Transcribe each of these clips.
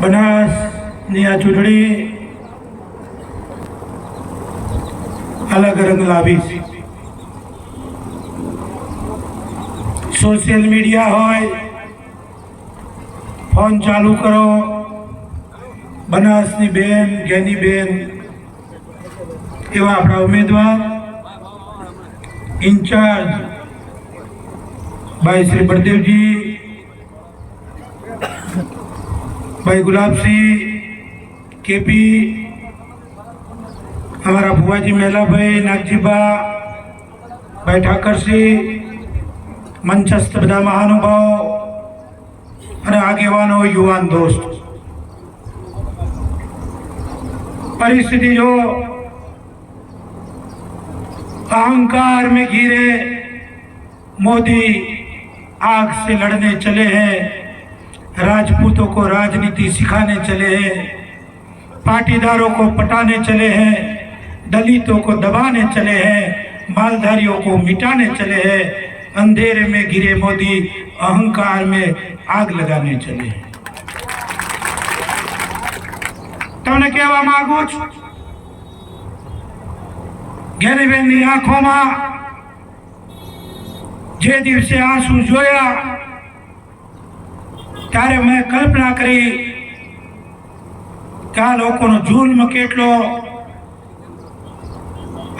બનાસની આ ચૂંટણી અલગ રંગ લાવી. સોશિયલ મીડિયા હોય, ફોન ચાલુ કરો. બનાસની બેન, ઘેની બેન, એવા આપણા ઉમેદવાર. ઇન્ચાર્જ ભાઈ શ્રી બળદેવજી ભાઈ ગુલાબસિંહ કેપી અમારા ભુવાજી મેલાભાઈ નાગજીબા ભાઈ ઠાકરસિંહ મંચસ્થ બધા મહાનુભાવો અને આગેવાનો યુવાન દોસ્ત परिस्थिति जो अहंकार में घिरे मोदी आग से लड़ने चले हैं राजपूतों को राजनीति सिखाने चले हैं पाटीदारों को पटाने चले हैं दलितों को दबाने चले हैं मालधारियों को मिटाने चले हैं अंधेरे में घिरे मोदी अहंकार में आग लगाने चले हैं તમને કહેવા માંગુ છું જ્ઞાનીબેનની આંખોમાં જે દિવસે આંસુ જોયા ત્યારે મેં કલ્પના કરી કે આ લોકોનો જુલ્મ કેટલો.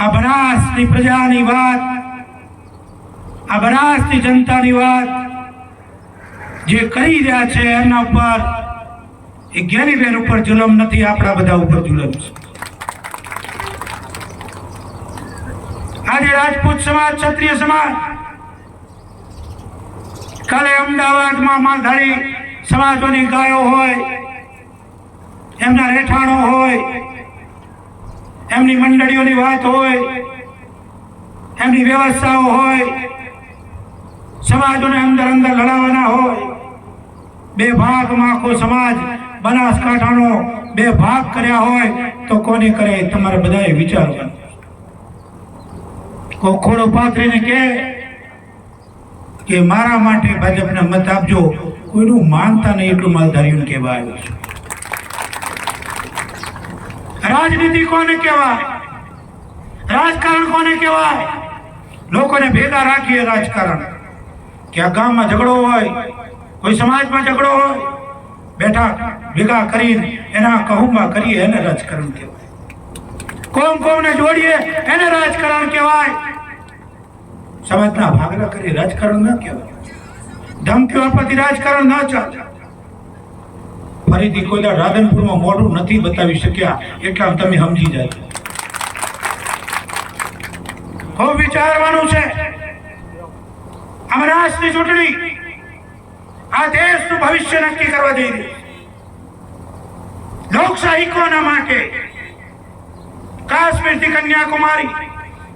આ બનાસની પ્રજાની વાત, આ બનાસની જનતાની વાત જે કરી રહ્યા છે એમના ઉપર એ જ્ઞાનીબેન ઉપર જુલમ નથી, આપણા બધા ઉપર જુલમ છે. આજે રાજપૂત સમાજ, ક્ષત્રિય સમાજ કાલે અમદાવાદમાં માલધારી સમાજોની ગાયો હોય, એમના રહેઠાણો હોય, એમની મંડળીઓની વાત હોય, એમની વ્યવસ્થાઓ હોય, સમાજોને અંદર અંદર લડાવવાના હોય, બે ભાગમાં આખો સમાજ બનાસકાંઠાનો બે ભાગ કર્યા હોય, તો કોને કરે? તમારે બધાએ વિચારવાનું કોખોડો પાથરીને કે મારા માટે ભાજપને મત આપજો. કોઈનું માનતા નહીં એટલું માલધારીઓને કહેવાય. રાજનીતિ કોને કહેવાય? રાજકારણ કોને કહેવાય? લોકોને ભેગા રાખીએ રાજકારણ. કે આ ગામમાં ઝઘડો હોય, કોઈ સમાજમાં ઝઘડો હોય, બેઠા ભેગા કરીને એના કહુમાં કરીએ એને રાજકારણ કહેવાય. કોમ કોમને જોડીએ એને રાજકારણ કહેવાય. સમાજના ભાગલા કરી રાજકારણ ન કહેવાય. ધમકીઓ આપવાથી રાજકારણ ન ચાલે. ફરીથી કોઈ રાધનપુરમાં મોઢું નથી બતાવી શક્યા એટલા તમે સમજી જાય. ખૂબ વિચારવાનું છે. અમરાજની ચૂંટણી. આ દેશનું ભવિષ્ય નક્કી કરવા જઈ રહી. લોકશાહી કોના માટે? કાશ્મીરથી કન્યાકુમારી,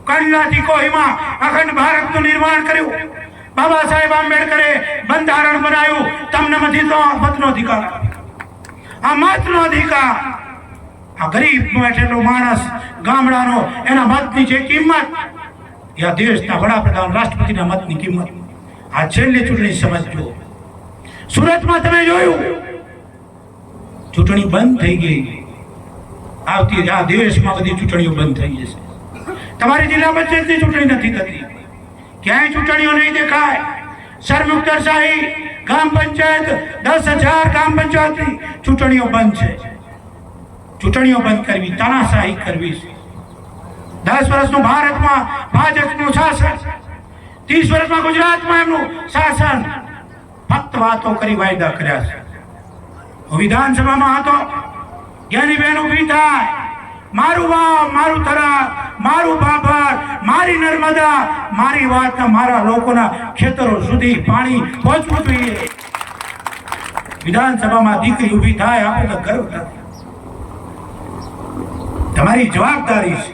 કંડલાથી કોહિમા, અખંડ ભારતનું નિર્માણ કર્યું. બાબા સાહેબ આંબેડકરે બંધારણ બનાવ્યું. તમને નથી તો મતનો અધિકાર આ મતનો અધિકાર. આ ગરીબ બેઠેલો માણસ ગામડાનો, એના મતની જે કિંમત, એ દેશના વડાપ્રધાન રાષ્ટ્રપતિના મતની કિંમત. આ છેલ્લી ચૂંટણી સમજજો સુરતમાં તમે જોયું, ચૂંટણી બંધ થઈ ગઈ. આવતી આ દેશમાં બધી ચૂંટણીઓ બંધ થઈ જશે. તમારી જિલ્લા પંચાયતની ચૂંટણી નથી થતી. ક્યાંય ચૂંટણીઓ નહીં દેખાય. સરમુક્તરશાહી ગ્રામ પંચાયત દસ હજાર ગ્રામ પંચાયતની ચૂંટણીઓ બંધ છે. ચૂંટણીઓ બંધ કરવી, તાનાશાહી કરવી દસ વર્ષનું ભારતમાં ભાજપનું શાસન, ત્રીસ વર્ષમાં ગુજરાતમાં એમનું શાસન. ફક્ત વાતો કરી વાયદા કર્યા છે. હું વિધાનસભામાં હતો જ્ઞાનીબેન ઊભી થાય. મારું વાવ, મારું થરા, મારું બાબર મારી નર્મદા, મારી વાત મારા લોકોના ખેતરો સુધી પાણી પહોંચવું જોઈએ. વિધાનસભામાં દીકરી ઊભી થાય આપણે તો ગર્વ થાય. તમારી જવાબદારી છે.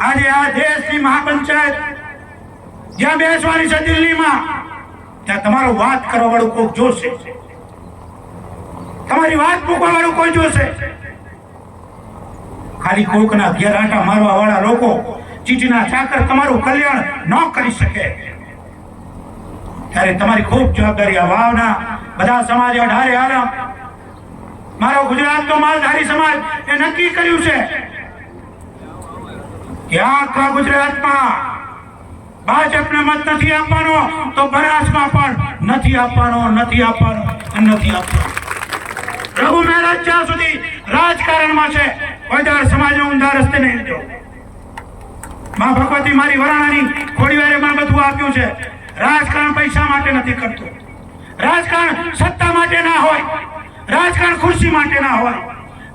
આજે આ દેશની મહાપંચાયત, જ્યાં બેસવાની છે દિલ્હીમાં, ત્યાં તમારો વાત કરવા વાળું કોઈક જોશે? તમારી વાત મૂકવા વાળું કોઈ જોશે? ખાલી કોઈકના ઘેર આંટા મારવા વાળા લોકો ચીટીના ચાકર તમારું કલ્યાણ ન કરી શકે. ત્યારે તમારી ખૂબ જવાબદારી, આ વાવના બધા સમાજ અઢારે આરામ મારો ગુજરાતનો માલધારી સમાજ એ નક્કી કર્યું છે કે આખા ગુજરાતમાં ભાજપને મત નથી આપવાનો, તો બનાસમાં પણ નથી આપવાનો નથી આપવાનો નથી આપવાનો. રઘુ મહારાજ જ્યાં સુધી રાજકારણમાં છે કોઈ સમાજને ઊંધા રસ્તે નહીં લીધો માં ભગવતી મારી વરાણાની ખોડીવારે માં બધું આપ્યું છે. રાજકારણ પૈસા માટે નથી કરતું. રાજકારણ સત્તા માટે ના હોય. રાજકારણ ખુરશી માટે ના હોય.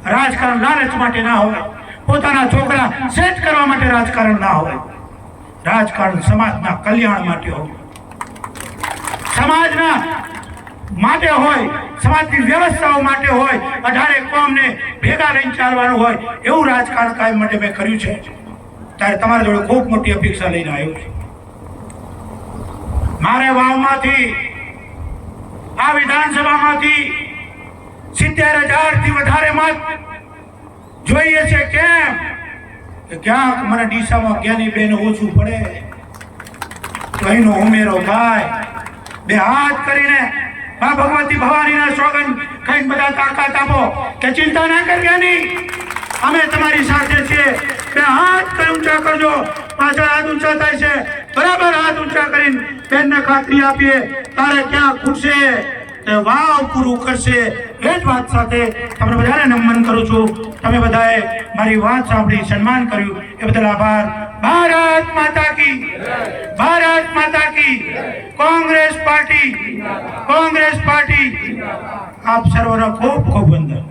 રાજકારણ લાલચ માટે ના હોય. પોતાના છોકરા સેટ કરવા માટે રાજકારણ ના હોય. રાજકારણ સમાજના કલ્યાણ માટે હોય. સમાજના માટે હોય, સમાજની વ્યવસ્થાઓ માટે હોય, અઢારે કોમને ભેગા લઈને ચાલવાનું હોય, એવું રાજકારણ કાયમ માટે મેં કર્યું છે. ત્યારે તમારા જોડે ખૂબ મોટી અપેક્ષા લઈને આવ્યો છું. મારે વાવમાંથી, આ વિધાનસભામાંથી સિત્તેર હજારથી વધારે મત જોઈએ છે કેમ? કે ક્યાંક મને ડીસામાં જ્ઞાની બેન ઓછું પડે? એનો ઉમેરો થાય. બે હાથ કરીને મા ભગવતી ભવાનીના સોગન ખાઈને બધા તાકાત આપો કે ચિંતા ના કર જ્ઞાની અમે તમારી સાથે છીએ. બે હાથ કરી ઊંચા કરજો. પાછળ હાથ ઊંચા થાય છે. બરાબર હાથ ઊંચા કરીને બેનને ખાતરી આપીએ. તારે ક્યાં ખૂટશે? તે વાવ પૂરું કરશે. એ જ વાત સાથે તમને બધાને નમન કરું છું. તમે બધાએ મારી વાત સાંભળી સન્માન કર્યું. એ બદલ આભાર. ભારત માતા કી ભારત માતા કી કોંગ્રેસ પાર્ટી. કોંગ્રેસ પાર્ટી. આપ સર્વનો ખૂબ ખૂબ વંદન.